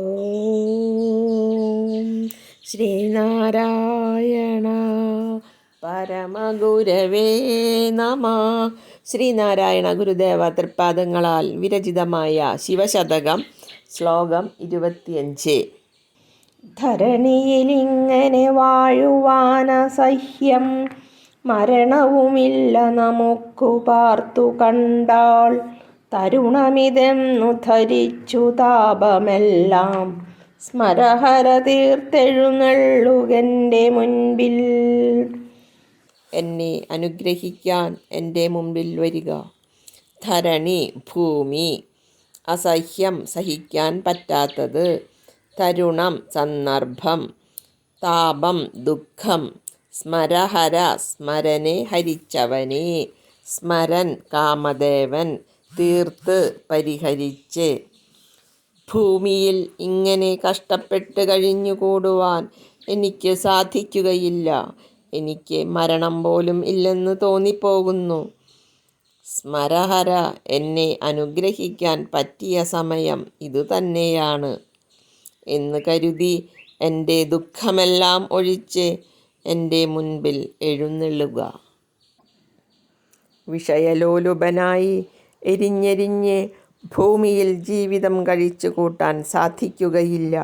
ഓം ശ്രീനാരായണ പരമഗുരവേ നമ. ശ്രീനാരായണ ഗുരുദേവ തൃപ്പാദങ്ങളാൽ വിരചിതമായ ശിവശതകം ശ്ലോകം ഇരുപത്തിയഞ്ച്. ധരണിയിലിങ്ങനെ വാഴുവാനസഹ്യം. മരണവുമില്ല നമുക്കു പാർത്തു കണ്ടാൾ തരുണമിതെന്നു ധരിച്ചു താപമെല്ലാം. സ്മരഹര തീർത്തെഴുന്നള്ളുകന്റെ മുൻപിൽ. എന്നെ അനുഗ്രഹിക്കാൻ എന്റെ മുമ്പിൽ വരിക. ധരണി ഭൂമി അസഹ്യം സഹിക്കാൻ പറ്റാത്തത്. തരുണം സന്ദർഭം താപം ദുഃഖം. സ്മരഹര സ്മരനെ ഹരിച്ചവനെ. സ്മരൻ കാമദേവൻ തീർത്ത് പരിഹരിച്ച് ഭൂമിയിൽ ഇങ്ങനെ കഷ്ടപ്പെട്ട് കഴിഞ്ഞുകൂടുവാൻ എനിക്ക് സാധിക്കുകയില്ല. എനിക്ക് മരണം പോലും ഇല്ലെന്ന് തോന്നിപ്പോകുന്നു. സ്മരഹര എന്നെ അനുഗ്രഹിക്കാൻ പറ്റിയ സമയം ഇതുതന്നെയാണ്. എന്ന് കരുതി എന്റെ ദുഃഖമെല്ലാം ഒഴിച്ച് എന്റെ മുൻപിൽ എഴുന്നള്ളുക. വിഷയലോലുപനായി എരിഞ്ഞെരിഞ്ഞ് ഭൂമിയിൽ ജീവിതം കഴിച്ചു കൂട്ടാൻ സാധിക്കുകയില്ല.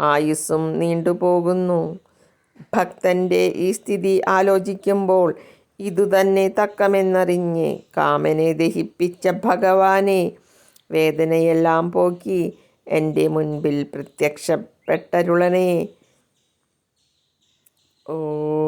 ആയുസ്സും നീണ്ടുപോകുന്നു. ഭക്തന്റെ ഈ സ്ഥിതി ആലോചിക്കുമ്പോൾ ഇതുതന്നെ തക്കമെന്നറിഞ്ഞ് കാമനെ ദഹിപ്പിച്ച ഭഗവാനെ വേദനയെല്ലാം പോക്കി എന്റെ മുൻപിൽ പ്രത്യക്ഷപ്പെട്ടരുളനെ. ഓം